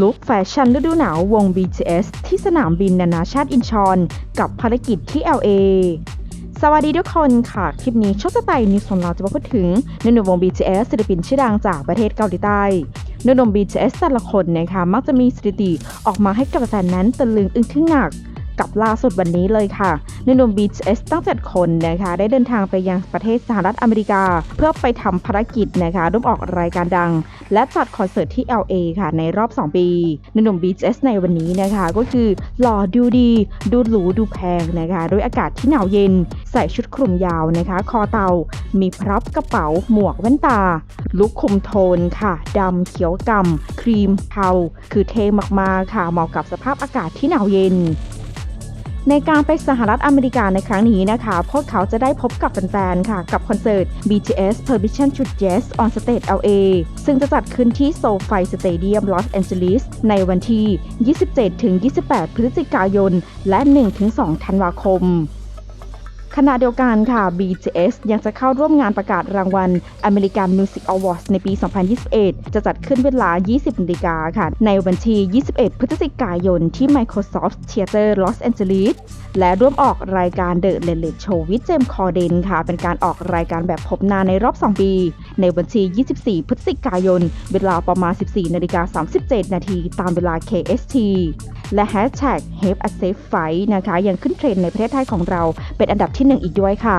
ลุคแฟชั่นฤดูหนาววง BTS ที่สนามบินนานาชาติอินชอน กับภารกิจที่ LA สวัสดีทุกคนค่ะ คลิปนี้ชองสไตล์นิวส์ของเราจะมาพูดถึงหนุ่มวง BTS ศิลปินชื่อดังจากประเทศเกาหลีใต้หนุ่ม BTS แต่ละคนนะคะมักจะมีสถิติออกมาให้กับแฟนนั้นตะลึงอึ้งทึ่งหนัก กับล่าสุดวันนี้เลยค่ะหนุ่ม BTS ตั้ง 7 คนนะคะ ได้เดินทางไปยังประเทศสหรัฐอเมริกา เพื่อไปทำภารกิจนะคะร่วมออกรายการดัง และจัดคอนเสิร์ตที่ LA ค่ะ ในรอบ 2 ปีหนุ่ม BTS ในวันนี้นะคะ ก็คือหล่อดูดี ดูหรูดูแพงนะคะด้วยอากาศที่หนาวเย็น ใส่ชุดคลุมยาวนะคะ คอเตา มีพร็อพกระเป๋า หมวกแว่นตา ลุคคุมโทนค่ะดำเขียวกำครีมเทาคือเท่มากๆค่ะเหมาะกับสภาพอากาศที่หนาวเย็น ในการไปสหรัฐอเมริกาในครั้งนี้นะคะ พวกเขาจะได้พบกับแฟนๆ ค่ะ กับคอนเสิร์ต BTS Permission to j e s on Stage LA ซึ่งจะจัดขึ้นที่ SoFi Stadium Los Angeles ในวันที่ 27-28 พฤศจิกายน และ 1-2 ธันวาคม ขณะเดียวกันค่ะ BTS ยังจะเข้าร่วมงานประกาศรางวัล American Music Awards ในปี 2021 จะจัดขึ้นเวลา 20นาฬิกาค่ะ ในวันที่ 21 พฤศจิกายนที่ Microsoft Theater Los Angeles และร่วมออกรายการ The Late Late Show with James Corden ค่ะ เป็นการออกรายการแบบพบหน้าในรอบ 2 ปี ในวันที่24 พฤศจิกายน เวลาประมาณ 14นาฬิกา37 นาทีตามเวลา KST และ Hashtag Have a Safe Flight นะคะ ยังขึ้นเทรนในประเทศไทยของเราเป็นอันดับที่ 1 อีกด้วยค่ะ